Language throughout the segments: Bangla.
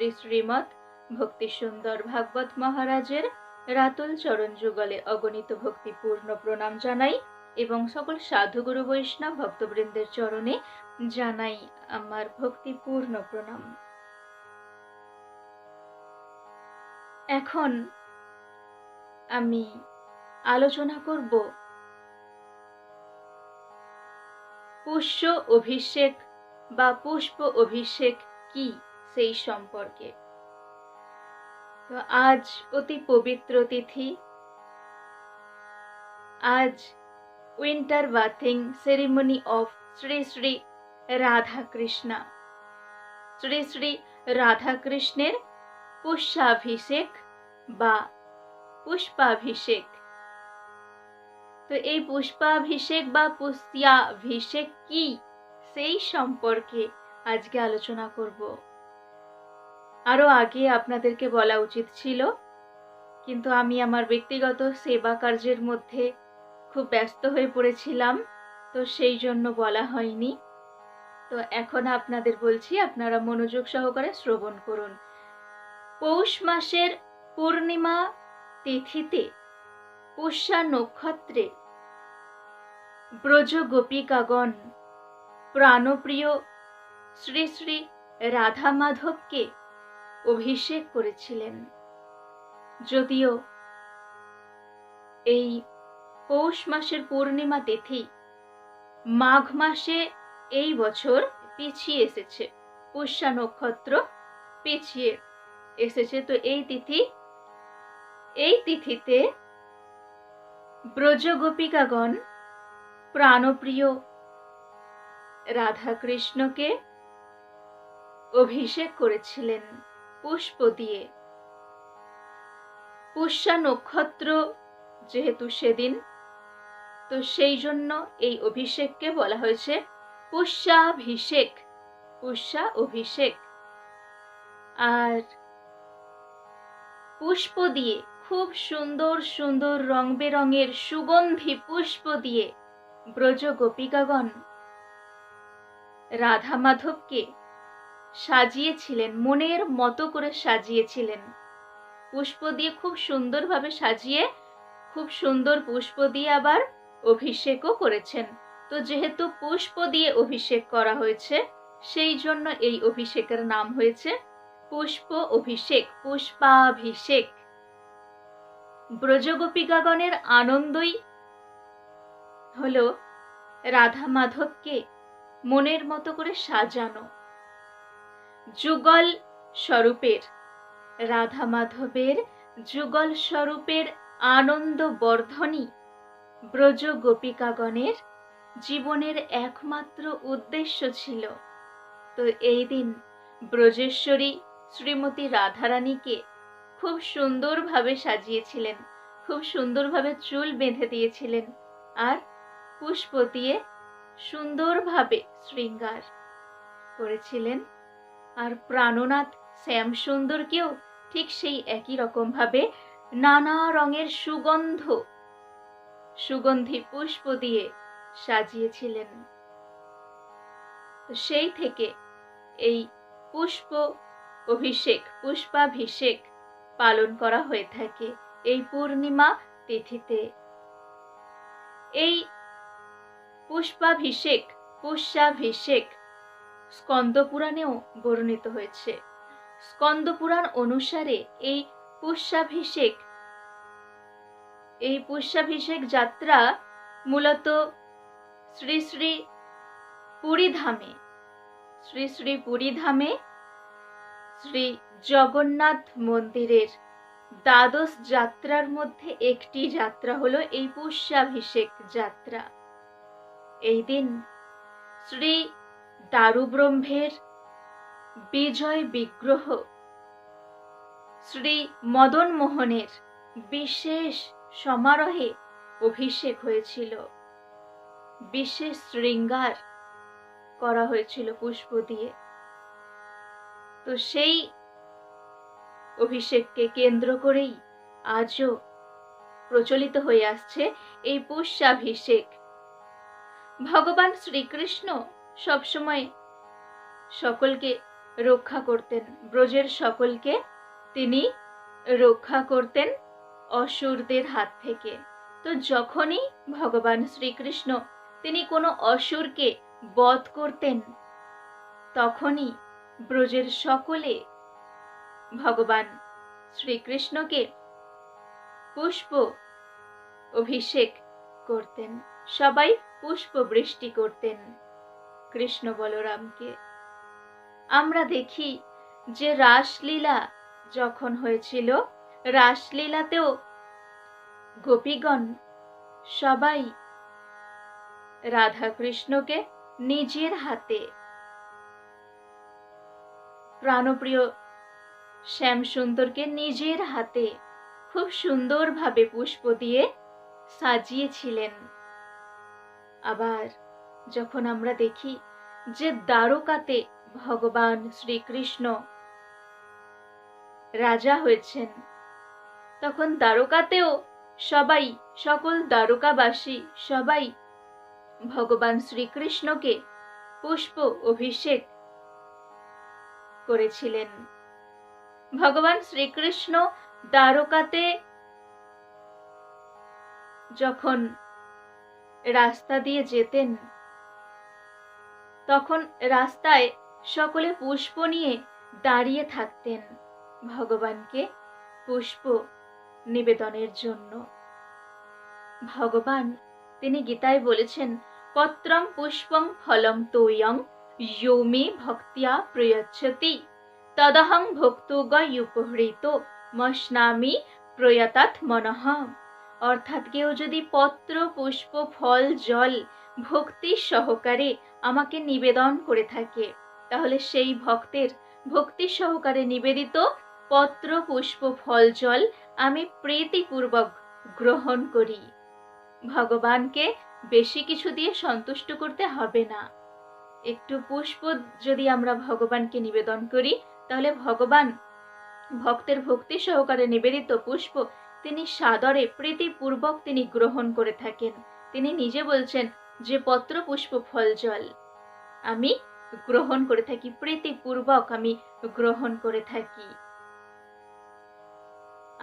শ্রী শ্রীমৎ ভক্তি সুন্দর ভাগবত মহারাজের রাতুল চরণ যুগলে অগণিত ভক্তিপূর্ণ প্রণাম জানাই এবং সকল সাধুগুরু বৈষ্ণব ভক্তবৃন্দের চরণে জানাই আমার ভক্তিপূর্ণ প্রণাম। এখন আমি আলোচনা করব পুষ্য অভিষেক বা পুষ্প অভিষেক কি? সেই সম্পর্কে। তো আজ অতি পবিত্র তিথি। আজ winter bathing ceremony of Shri Shri Radha Krishna Shri Shri Radha কৃষ্ণের পুষ্যাভিষেক বা পুষ্পাভিষেক তো এই পুষ্পাভিষেক বা পুষ্যাভিষেক কি? সেই সম্পর্কে আজকে আলোচনা করব। আরও আগে আপনাদেরকে বলা উচিত ছিল, কিন্তু আমি আমার ব্যক্তিগত সেবা কার্যের মধ্যে খুব ব্যস্ত হয়ে পড়েছিলাম, তো সেই জন্য বলা হয়নি। তো এখন আপনাদের বলছি, আপনারা মনোযোগ সহকারে শ্রবণ করুন। পৌষ মাসের পূর্ণিমা তিথিতে পুষ্যা নক্ষত্রে ব্রজ গোপিকাগণ, প্রাণপ্রিয় শ্রী শ্রী রাধা মাধবকে অভিষেক করেছিলেন। যদিও এই পৌষ মাসের পূর্ণিমা তিথি মাঘ মাসে এই বছর পিছিয়ে এসেছে। পুষ্যা নক্ষত্র পিছিয়ে এসেছে। তো এই তিথি, এই তিথিতে ব্রজ গোপিকাগণ প্রাণপ্রিয় রাধাকৃষ্ণকে অভিষেক করেছিলেন। পুষ্প দিয়ে। পুষ্যা নক্ষত্র যেহেতু সেদিন, তো সেই জন্য এই অভিষেককে বলা হয়েছে পুষ্যাভিষেক, পুষ্যা অভিষেক। আর পুষ্প দিয়ে, খুব সুন্দর সুন্দর রং বেরঙের সুগন্ধি পুষ্প দিয়ে ব্রজ গোপিকাগণ রাধা মাধবকে সাজিয়েছিলেন, মনের মতো করে সাজিয়েছিলেন। পুষ্প দিয়ে খুব সুন্দরভাবে সাজিয়ে, খুব সুন্দর পুষ্প দিয়ে আবার অভিষেকও করেছেন। তো যেহেতু পুষ্প দিয়ে অভিষেক করা হয়েছে, সেই জন্য এই অভিষেকের নাম হয়েছে পুষ্প অভিষেক, পুষ্পাভিষেক। ব্রজগোপিকাগণের আনন্দই হল রাধা মাধবকে মনের মতো করে সাজানো। যুগল স্বরূপের রাধা মাধবের যুগল স্বরূপের আনন্দ বর্ধনী ব্রজ গোপিকাগণের জীবনের একমাত্র উদ্দেশ্য ছিল। তো এই দিন ব্রজেশ্বরী শ্রীমতী রাধারানীকে খুব সুন্দরভাবে সাজিয়েছিলেন, খুব সুন্দরভাবে চুল বেঁধে দিয়েছিলেন আর পুষ্প দিয়ে সুন্দরভাবে শৃঙ্গার করেছিলেন। আর প্রাণনাথ শ্যাম সুন্দরকেও ঠিক সেই একই রকমভাবে নানা রঙের সুগন্ধ, সুগন্ধি পুষ্প দিয়ে সাজিয়েছিলেন। সেই থেকে এই পুষ্প অভিষেক, পুষ্পাভিষেক পালন করা হয়ে থাকে এই পূর্ণিমা তিথিতে। এই পুষ্পাভিষেক, পুষ্যাভিষেক স্কন্দপুরাণেও বর্ণিত হয়েছে। স্কন্দপুরাণ অনুসারে এই পুষ্যাভিষেক এই পুষ্যাভিষেক যাত্রা মূলত শ্রী শ্রী পুরীধামে, শ্রী শ্রী পুরীধামে শ্রী জগন্নাথ মন্দিরের দ্বাদশ যাত্রার মধ্যে একটি যাত্রা হলো এই পুষ্যাভিষেক যাত্রা। এই দিন শ্রী দারুব্রহ্মের বিজয় বিগ্রহ। শ্রী মদন মোহনের বিশেষ সমারোহে অভিষেক হয়েছিল। বিশেষ শৃঙ্গার করা হয়েছিল পুষ্প দিয়ে। তো সেই অভিষেককে কেন্দ্র করেই আজও প্রচলিত হয়ে আসছে এই পুষ্যাভিষেক। ভগবান শ্রীকৃষ্ণ সবসময় সকলকে রক্ষা করতেন। ব্রজের সকলকে তিনি রক্ষা করতেন অসুরদের হাত থেকে। তো যখনই ভগবান শ্রীকৃষ্ণ তিনি কোনো অসুরকে বধ করতেন, তখনই ব্রজের সকলে ভগবান শ্রীকৃষ্ণকে পুষ্প অভিষেক করতেন। সবাই পুষ্প বৃষ্টি করতেন। কৃষ্ণ বলরামকে। আমরা দেখি যে রাসলীলা যখন হয়েছিল, রাসলীলাতেও গোপীগণ সবাই রাধা নিজের হাতে প্রাণপ্রিয় শ্যাম সুন্দরকে নিজের হাতে খুব সুন্দরভাবে পুষ্প দিয়ে সাজিয়েছিলেন। আবার যখন আমরা দেখি যে দ্বারকাতে ভগবান শ্রীকৃষ্ণ রাজা হয়েছেন, তখন দ্বারকাতেও সবাই, সকল দ্বারকাবাসী, সবাই ভগবান শ্রীকৃষ্ণকে পুষ্প অভিষেক করেছিলেন। ভগবান শ্রীকৃষ্ণ দ্বারকাতে যখন রাস্তা দিয়ে যেতেন তখন রাস্তায় সকলে পুষ্প নিয়ে দাঁড়িয়ে থাকতেন ভগবানকে পুষ্প নিবেদনের জন্য। ভগবান, তিনি গীতায় বলেছেন পত্রম পুষ্পং ফলম তোয়ং ইয়োমে ভক্তিয়া প্রয়চ্ছতি। তদহং ভক্তুগয়ুপহৃত মশনামি প্রয়াতাৎ মনঃ। অর্থাৎ কেউ যদি পত্র, পুষ্প, ফল, জল ভক্তি সহকারে আমাকে নিবেদন করে থাকে। তাহলে সেই ভক্তের ভক্তি সহকারে নিবেদিত পত্র পুষ্প ফল জল আমি প্রীতিপূর্বক গ্রহণ করি। ভগবানকে বেশি কিছু দিয়ে সন্তুষ্ট করতে হবে না। একটু পুষ্প যদি আমরা ভগবানকে নিবেদন করি, তাহলে ভগবান ভক্তের ভক্তি সহকারে নিবেদিত পুষ্প তিনি সাদরে প্রীতিপূর্বক তিনি গ্রহণ করে থাকেন। তিনি নিজে বলছেন যে পত্র পুষ্প ফল জল আমি গ্রহণ করে থাকি, প্রীতিপূর্বক আমি গ্রহণ করে থাকি।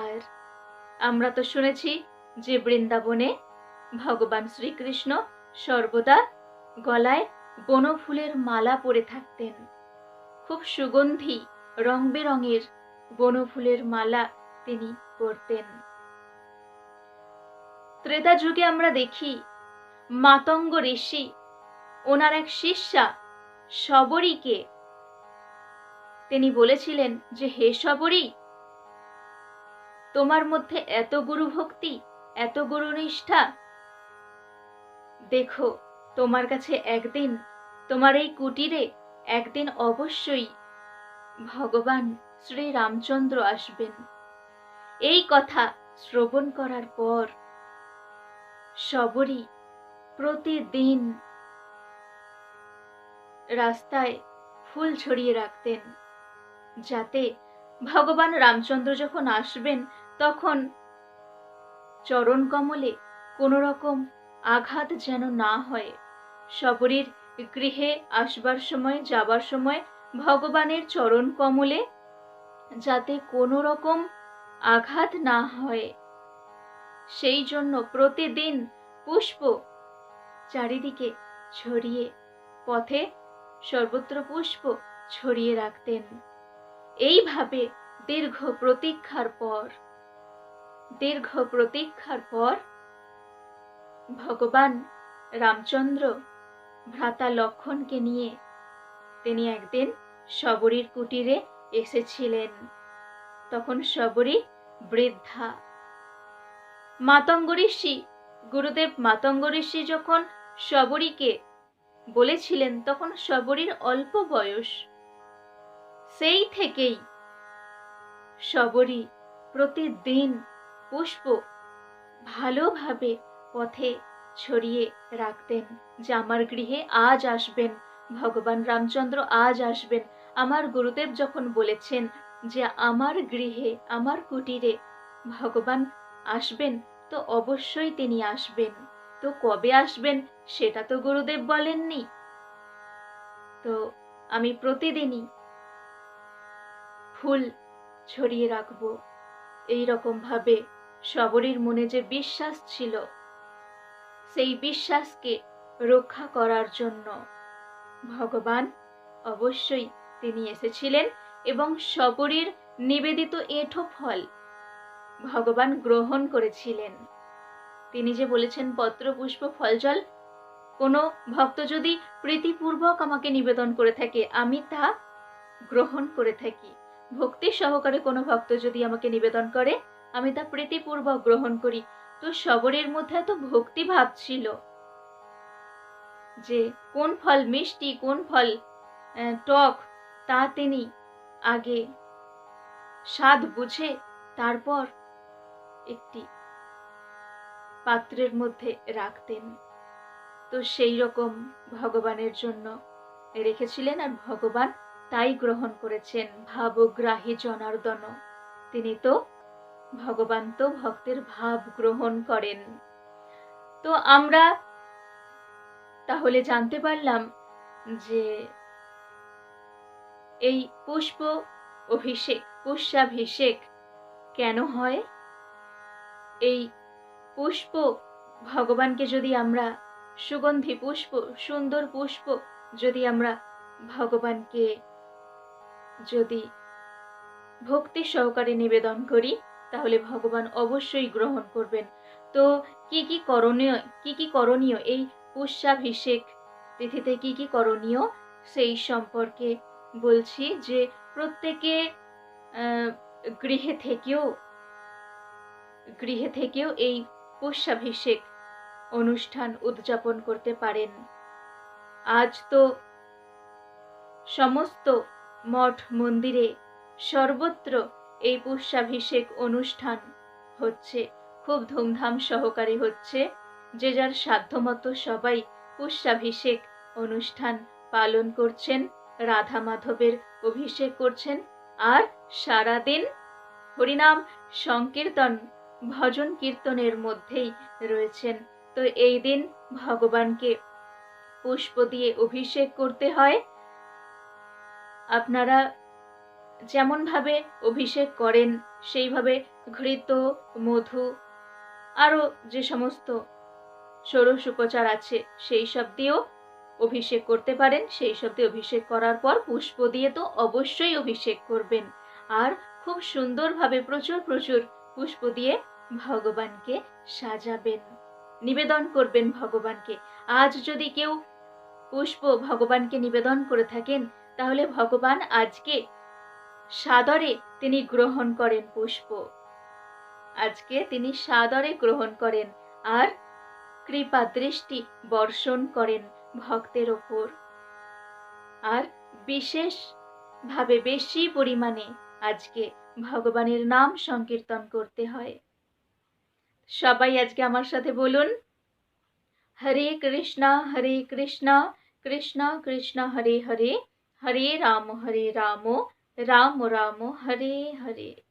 আর আমরা তো শুনেছি যে বৃন্দাবনে ভগবান শ্রীকৃষ্ণ সর্বদা গলায় বনফুলের মালা পরে থাকতেন। খুব সুগন্ধি রং বেরঙের বনফুলের মালা তিনি পরতেন। ত্রেতা যুগে আমরা দেখি মাতঙ্গ ঋষি। ওনার এক শিষ্যা সবরীকে তিনি বলেছিলেন যে, হে সবরী তোমার মধ্যে এত গুরু ভক্তি এত গুরু নিষ্ঠা দেখো, তোমার কাছে একদিন, তোমার এই কুটিরে একদিন অবশ্যই ভগবান শ্রী রামচন্দ্র আসবেন। এই কথা শ্রবণ করার পর সবরই প্রতিদিন রাস্তায় ফুল ছড়িয়ে রাখতেন, যাতে ভগবান রামচন্দ্র যখন আসবেন, তখন চরণ কমলে কোনো রকম আঘাত যেন না হয়। সবরীর গৃহে আসবার সময়, যাবার সময় ভগবানের চরণ কমলে যাতে কোনো রকম আঘাত না হয়। সেই জন্য প্রতিদিন পুষ্প চারিদিকে ছড়িয়ে পথে সর্বত্র পুষ্প ছড়িয়ে রাখতেন। এইভাবে দীর্ঘ প্রতীক্ষার পর, দীর্ঘ প্রতীক্ষার পর ভগবান রামচন্দ্র ভ্রাতা লক্ষণকে নিয়ে তিনি একদিন শবরীর কুটিরে এসেছিলেন। তখন শবরী বৃদ্ধা। মাতঙ্গ ঋষি, গুরুদেব মাতঙ্গ ঋষি যখন সবরীকে বলেছিলেন, তখন শবরীর অল্প বয়স। সেই থেকেই শবরী প্রতিদিন পুষ্প ভালোভাবে পথে ছড়িয়ে রাখতেন। যে আমার গৃহে আজ আসবেন, ভগবান রামচন্দ্র আজ আসবেন। আমার গুরুদেব যখন বলেছেন যে আমার গৃহে, আমার কুটিরে ভগবান আসবেন, তো অবশ্যই তিনি আসবেন। তো কবে আসবেন সেটা তো গুরুদেব বলেননি। তো আমি প্রতিদিনই ফুল ছড়িয়ে রাখব। এই ভাবে সবরীর মনে যে বিশ্বাস ছিল, সেই বিশ্বাসকে রক্ষা করার জন্য ভগবান অবশ্যই তিনি এসেছিলেন এবং সবরীর নিবেদিত এঁঠো ফল ভগবান গ্রহণ করেছিলেন। তিনি যে বলেছেন পত্র, পুষ্প, ফল, জল, কোনো ভক্ত যদি প্রীতিপূর্বক আমাকে নিবেদন করে থাকে, আমি তা গ্রহণ করে থাকি। ভক্তি সহকারে কোনো ভক্ত যদি আমাকে নিবেদন করে, আমি তা প্রীতিপূর্বক গ্রহণ করি। তো সবরের মধ্যে এত ভক্তি ভাব ছিল যে কোন ফল মিষ্টি, কোন ফল টক, তা তিনি আগে স্বাদ বুঝে তারপর একটি পাত্রের মধ্যে রাখতেন। তো সেই রকম ভগবানের জন্য রেখেছিলেন আর ভগবান তাই গ্রহণ করেছেন ভাবগ্রাহী জনার্দন। তিনি তো ভগবান তো ভক্তের ভাব গ্রহণ করেন। তো আমরা তাহলে জানতে পারলাম যে এই পুষ্প অভিষেক, পুষ্যাভিষেক কেন হয়? এই পুষ্প, ভগবানকে যদি আমরা সুগন্ধি পুষ্প, সুন্দর পুষ্প যদি আমরা ভগবানকে যদি ভক্তি সহকারে নিবেদন করি, তাহলে ভগবান অবশ্যই গ্রহণ করবেন। তো কি কি করণীয়, কি কি করণীয় এই পুষ্যাভিষেক তিথিতে কি কি করণীয় সেই সম্পর্কে বলছি যে প্রত্যেকে গৃহে থেকেও গৃহে থেকেও এই পুষ্যাভিষেক অনুষ্ঠান উদযাপন করতে পারেন। আজ তো সমস্ত মঠ মন্দিরে সর্বত্র এই পুষ্যাভিষেক অনুষ্ঠান হচ্ছে। খুব ধুমধাম সহকারে হচ্ছে। যে যার সাধ্যমতো সবাই পুষ্যাভিষেক অনুষ্ঠান পালন করছেন, রাধা মাধবের অভিষেক করছেন, আর সারাদিন হরিনাম সংকীর্তন ভজন কীর্তনের মধ্যেই রয়েছেন। তো এই দিন ভগবানকে পুষ্প দিয়ে অভিষেক করতে হয়। আপনারা যেমনভাবে অভিষেক করেন, সেইভাবে ঘৃত, মধু, আরও যে সমস্ত ষোড়শ উপচার আছে, সেই সব দিয়েও অভিষেক করতে পারেন। সেই সব দিয়ে অভিষেক করার পর পুষ্প দিয়ে তো অবশ্যই অভিষেক করবেন। আর খুব সুন্দরভাবে প্রচুর প্রচুর পুষ্প দিয়ে ভগবানকে সাজাবেন। নিবেদন করবেন ভগবানকে। আজ যদি কেউ পুষ্প ভগবানকে নিবেদন করে থাকেন, তাহলে ভগবান আজকে সাদরে তিনি গ্রহণ করেন পুষ্প। আজকে তিনি সাদরে গ্রহণ করেন আর কৃপা দৃষ্টি বর্ষণ করেন ভক্তের ওপর। আর বিশেষ ভাবে বেশি পরিমাণে আজকে ভগবানের নাম সংকীর্তন করতে হয়। সবাই আজকে আমার সাথে বলুন, হরে কৃষ্ণা হরে কৃষ্ণা, কৃষ্ণ কৃষ্ণ, হরে হরে হরে রাম হরে রাম রাম রাম, হরে হরে।